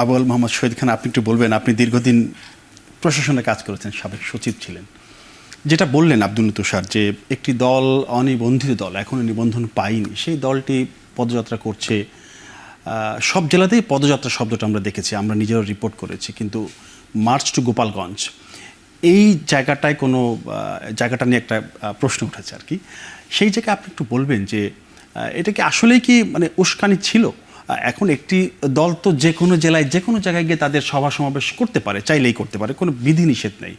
আবুল মোহাম্মদ শহীদ খান, আপনি একটু বলবেন, আপনি দীর্ঘদিন প্রশাসনে কাজ করেছেন, সাবেক সচিব ছিলেন। যেটা বললেন আব্দুল তুষার যে একটি দল অনিবন্ধিত দল এখনও নিবন্ধন পায়নি, সেই দলটি পদযাত্রা করছে। সব জেলাতেই পদযাত্রা শব্দটা আমরা দেখেছি, আমরা নিজেরা রিপোর্ট করেছি, কিন্তু মার্চ টু গোপালগঞ্জ, এই জায়গাটায় কোনো জায়গাটা নিয়ে একটা প্রশ্ন উঠেছে আর কি। সেই জায়গায় আপনি একটু বলবেন যে এটা কি আসলেই কি মানে উস্কানি ছিল? এখন একটি দল তো যে কোনো জেলায় যে কোনো জায়গায় গিয়ে তাদের সভা সমাবেশ করতে পারে চাইলেই করতে পারে কোনো বিধিনিষেধ নেই।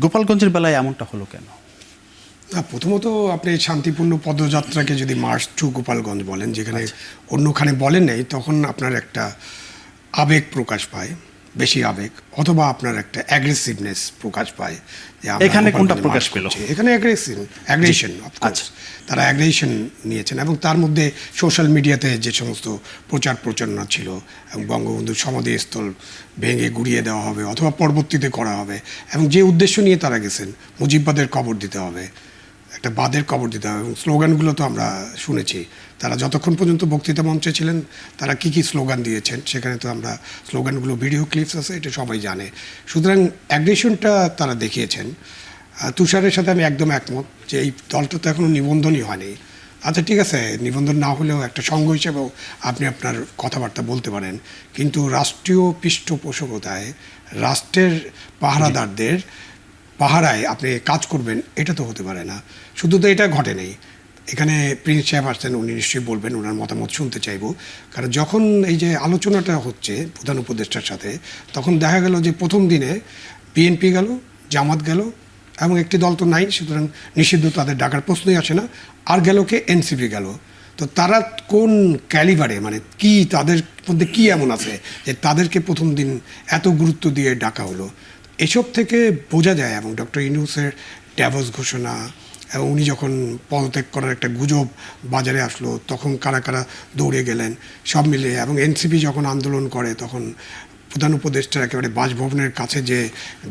গোপালগঞ্জের বেলায় এমনটা হলো কেন? না প্রথমত আপনি শান্তিপূর্ণ পদযাত্রাকে যদি মার্চ টু গোপালগঞ্জ বলেন যেখানে অন্যখানে বলেন নেই তখন আপনার একটা আবেগ প্রকাশ পায়। বেশি আবেগ অথবা আপনার একটা অ্যাগ্রেসিভনেস প্রকাশ পায় এখানে কোনটা প্রকাশ পেল? এখানে অ্যাগ্রেসিভ অ্যাগ্রেশন আচ্ছা। তারা অ্যাগ্রেশন নিয়েছেন এবং তার মধ্যে সোশ্যাল মিডিয়াতে যে সমস্ত প্রচার প্রচারণা ছিল এবং বঙ্গবন্ধুর সমাধিস্থল ভেঙে গুড়িয়ে দেওয়া হবে অথবা পরবর্তীতে করা হবে এবং যে উদ্দেশ্য নিয়ে তারা গেছেন মুজিববাদের কবর দিতে হবে একটা বাদের কবর দিতে হবে। এবং স্লোগানগুলো তো আমরা শুনেছি। তারা যতক্ষণ পর্যন্ত বক্তৃতা মঞ্চে ছিলেন তারা কি কি স্লোগান দিয়েছেন সেখানে তো আমরা স্লোগানগুলো ভিডিও ক্লিপস আছে এটা সবাই জানে। সুতরাং অ্যাগ্রেশনটা তারা দেখিয়েছেন। তুষারের সাথে আমি একদম একমত যে এই দলটা তো এখনও নিবন্ধনই হয়নি। আচ্ছা ঠিক আছে নিবন্ধন না হলেও একটা সংঘ হিসেবেও আপনি আপনার কথাবার্তা বলতে পারেন। কিন্তু রাষ্ট্রীয় পৃষ্ঠপোষকতায় রাষ্ট্রের পাহারাদারদের পাহারায় আপনি কাজ করবেন, এটা তো হতে পারে না। শুধু তো এটা ঘটে নেই। এখানে প্রিন্স সাহেব আসছেন, উনি নিশ্চয়ই বলবেন, ওনার মতামত শুনতে চাইব। কারণ যখন এই যে আলোচনাটা হচ্ছে প্রধান উপদেষ্টার সাথে, তখন দেখা গেল যে প্রথম দিনে বিএনপি গেল, জামাত গেল, এবং একটি দল তো নাই, সুতরাং নিষিদ্ধ তাদের ডাকার প্রশ্নই আসে না। আর গেল কে? এনসিপি গেল। তো তারা কোন ক্যালিবারে মানে কি তাদের মধ্যে কি এমন আছে যে তাদেরকে প্রথম দিন এত গুরুত্ব দিয়ে ডাকা হলো? এসব থেকে বোঝা যায়, এবং ডক্টর ইনুসের ড্যাভস ঘোষণা এবং উনি যখন পদত্যাগ করার একটা গুজব বাজারে আসলো, তখন কারা কারা দৌড়ে গেলেন, সব মিলে এবং এনসিপি যখন আন্দোলন করে, তখন প্রধান উপদেষ্টার একেবারে বাসভবনের কাছে যে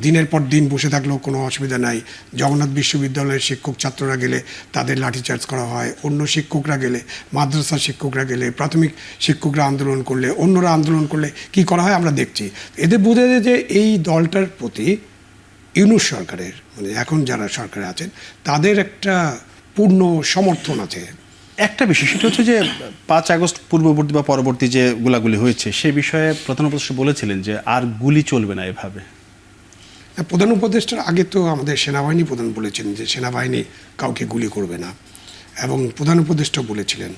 দিনের পর দিন বসে থাকলেও কোনো অসুবিধা নাই, জগন্নাথ বিশ্ববিদ্যালয়ের শিক্ষক ছাত্ররা গেলে তাদের লাঠিচার্জ করা হয়, অন্য শিক্ষকরা গেলে, মাদ্রাসার শিক্ষকরা গেলে, প্রাথমিক শিক্ষকরা আন্দোলন করলে, অন্যরা আন্দোলন করলে কি করা হয় আমরা দেখছি। এদের বোঝা যায় যে এই দলটার প্রতি ইউনুস সরকারের মানে এখন যারা সরকারে আছেন, তাদের একটা পূর্ণ সমর্থন আছে। একটা বিষয়, সেটা হচ্ছে যে পাঁচ আগস্ট পূর্ববর্তী বা পরবর্তী যে গুলাগুলি হয়েছে, সে বিষয়ে প্রধান উপদেষ্টা বলেছিলেন যে আর গুলি চলবে না এভাবে। প্রধান উপদেষ্টার আগে তো আমাদের সেনাবাহিনী প্রধান বলেছেন যে সেনাবাহিনী কাউকে গুলি করবে না। এবং প্রধান উপদেষ্টা বলেছিলেন,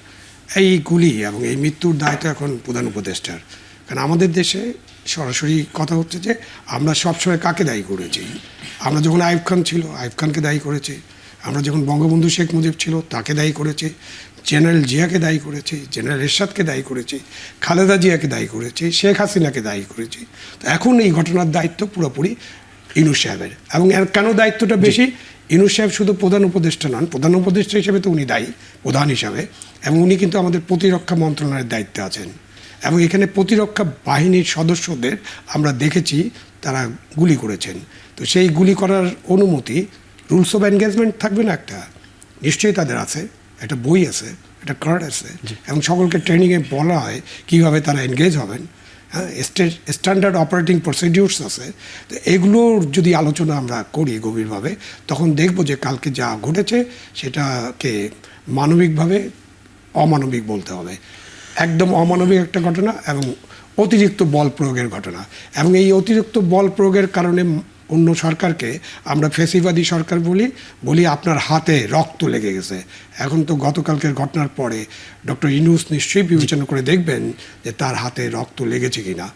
এই গুলি এবং এই মৃত্যুর দায় তো এখন প্রধান উপদেষ্টার। কারণ আমাদের দেশে সরাসরি কথা হচ্ছে যে আমরা সবসময় কাকে দায়ী করেছি? আমরা যখন আইব খান ছিল আইব খানকে দায়ী করেছি। আমরা যখন বঙ্গবন্ধু শেখ মুজিব ছিল তাকে দায়ী করেছি জেনারেল জিয়াকে দায়ী করেছি জেনারেল এরশাদকে দায়ী করেছি খালেদা জিয়াকে দায়ী করেছি শেখ হাসিনাকে দায়ী করেছি। তো এখন এই ঘটনার দায়িত্ব পুরোপুরি ইনুস সাহেবের। এবং এর কেন দায়িত্বটা বেশি? ইনুস সাহেব শুধু প্রধান উপদেষ্টা নন প্রধান উপদেষ্টা হিসেবে তো উনি দায়ী প্রধান হিসাবে। এবং উনি কিন্তু আমাদের প্রতিরক্ষা মন্ত্রণালয়ের দায়িত্বে আছেন। এবং এখানে প্রতিরক্ষা বাহিনীর সদস্যদের আমরা দেখেছি তারা গুলি করেছেন। তো সেই গুলি করার অনুমতি রুলস অফ এনগেজমেন্ট থাকবে না একটা। নিশ্চয়ই তাদের আছে একটা বই আছে একটা কার্ড আছে এবং সকলকে ট্রেনিংয়ে বলা হয় কীভাবে তারা এনগেজ হবেন। হ্যাঁ স্ট্যান্ডার্ড অপারেটিং প্রসিডিউরস আছে। তো এগুলোর যদি আলোচনা আমরা করি গভীরভাবে তখন দেখব যে কালকে যা ঘটেছে সেটাকে মানবিকভাবে অমানবিক বলতে হবে। একদম অমানবিক একটা ঘটনা এবং অতিরিক্ত বল প্রয়োগের ঘটনা। এবং এই অতিরিক্ত বল প্রয়োগের কারণে অন্য সরকারকে আমরা ফেসিবাদী সরকার বলি বলি আপনার হাতে রক্ত লেগে গেছে। এখন তো গতকালকের ঘটনার পরে ডক্টর ইনুস নিশ্চয়ই বিবেচনা করে দেখবেন যে তার হাতে রক্ত লেগেছে কিনা।